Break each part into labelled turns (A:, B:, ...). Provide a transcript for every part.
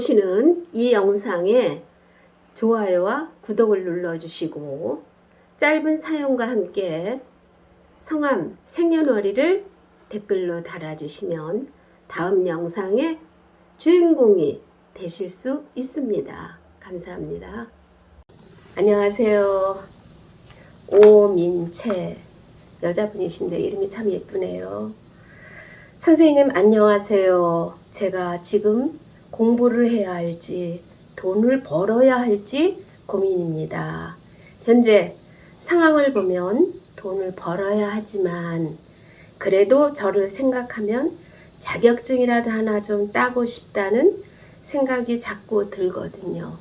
A: 보시는 이 영상에 좋아요와 구독을 눌러주시고 짧은 사연과 함께 성함, 생년월일을 댓글로 달아주시면 다음 영상의 주인공이 되실 수 있습니다. 감사합니다. 안녕하세요. 오민채 여자분이신데 이름이 참 예쁘네요. 선생님 안녕하세요. 제가 지금 공부를 해야 할지 돈을 벌어야 할지 고민입니다. 현재 상황을 보면 돈을 벌어야 하지만 그래도 저를 생각하면 자격증이라도 하나 좀 따고 싶다는 생각이 자꾸 들거든요.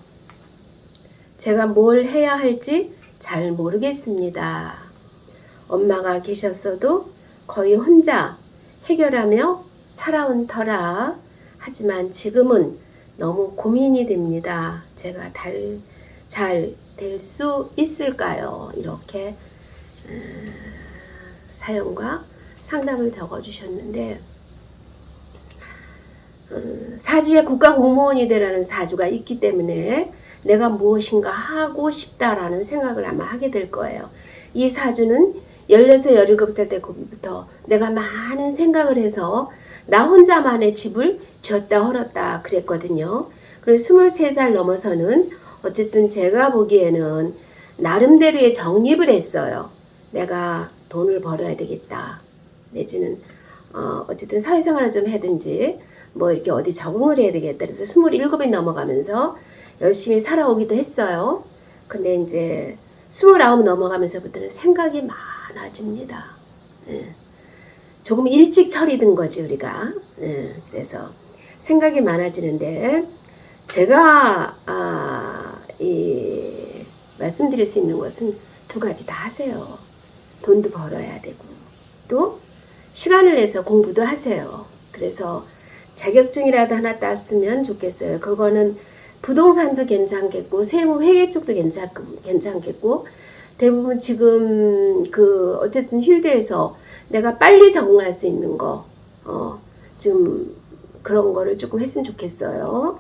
A: 제가 뭘 해야 할지 잘 모르겠습니다. 엄마가 계셨어도 거의 혼자 해결하며 살아온 터라 하지만 지금은 너무 고민이 됩니다. 제가 잘 될 수 있을까요? 이렇게 음, 사연과 상담을 적어주셨는데 음, 사주에 국가 공무원이 되라는 사주가 있기 때문에 내가 무엇인가 하고 싶다라는 생각을 아마 하게 될 거예요. 이 사주는 16살, 17살 때부터 내가 많은 생각을 해서 나 혼자만의 집을 지었다 헐었다 그랬거든요. 그리고 23살 넘어서는 어쨌든 제가 보기에는 나름대로의 정립을 했어요. 내가 돈을 벌어야 되겠다. 내지는 어, 어쨌든 사회생활을 좀 하든지 뭐 이렇게 어디 적응을 해야 되겠다. 그래서 27이 넘어가면서 열심히 살아오기도 했어요. 근데 이제 29 넘어가면서부터는 생각이 많아집니다. 예. 조금 일찍 든 거지 우리가. 예. 그래서 생각이 많아지는데 제가 아, 이 말씀드릴 수 있는 것은 두 가지 다 하세요. 돈도 벌어야 되고 또 시간을 내서 공부도 하세요. 그래서 자격증이라도 하나 땄으면 좋겠어요. 그거는 부동산도 괜찮겠고 세무 회계 쪽도 괜찮, 괜찮겠고 대부분 지금 그 어쨌든 힐드에서 내가 빨리 적응할 수 있는 거 어, 지금 그런 거를 조금 했으면 좋겠어요.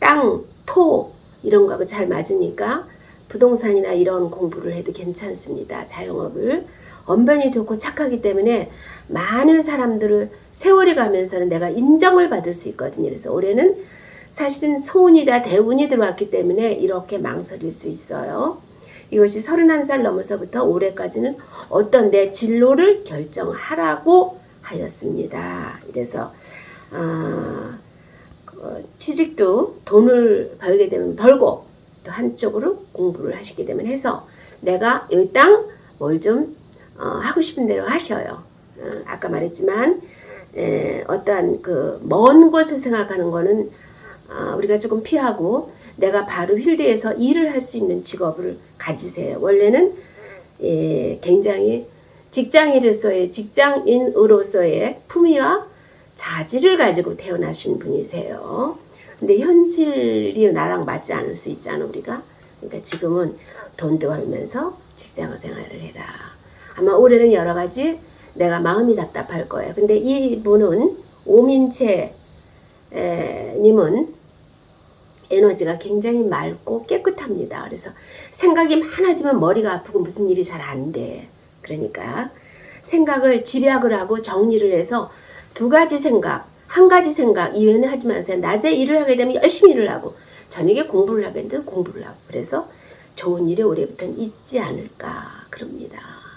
A: 땅, 토 이런 거하고 잘 맞으니까 부동산이나 이런 공부를 해도 괜찮습니다. 자영업을 언변이 좋고 착하기 때문에 많은 사람들을 세월이 가면서는 내가 인정을 받을 수 있거든요. 그래서 올해는 사실은 소운이자 대운이 들어왔기 때문에 이렇게 망설일 수 있어요. 이것이 31살 넘어서부터 올해까지는 어떤 내 진로를 결정하라고 하였습니다. 그래서 어, 어, 취직도 돈을 벌게 되면 벌고 또 한쪽으로 공부를 하시게 되면 해서 내가 여기 땅뭘좀 어, 하고 싶은 대로 하셔요. 어, 아까 말했지만 에, 어떠한 그 먼 곳을 생각하는 거는 어, 우리가 조금 피하고 내가 바로 휠드에서 일을 할 수 있는 직업을 가지세요. 원래는 예, 굉장히 직장인으로서의 직장인으로서의 품위와 자질을 가지고 태어나신 분이세요. 근데 현실이 나랑 맞지 않을 수 있잖아 우리가. 그러니까 지금은 돈도 벌면서 직장 생활을 해라. 아마 올해는 여러 가지 내가 마음이 답답할 거예요. 근데 이분은 오민채 에, 님은 에너지가 굉장히 맑고 깨끗합니다. 그래서 생각이 많아지면 머리가 아프고 무슨 일이 잘 안 돼. 그러니까 생각을 집약을 하고 정리를 해서 두 가지 생각, 한 가지 생각 이외에는 하지 마세요. 낮에 일을 하게 되면 열심히 일을 하고 저녁에 공부를 하게 되면 공부를 하고 그래서 좋은 일이 올해부터는 있지 않을까 그럽니다.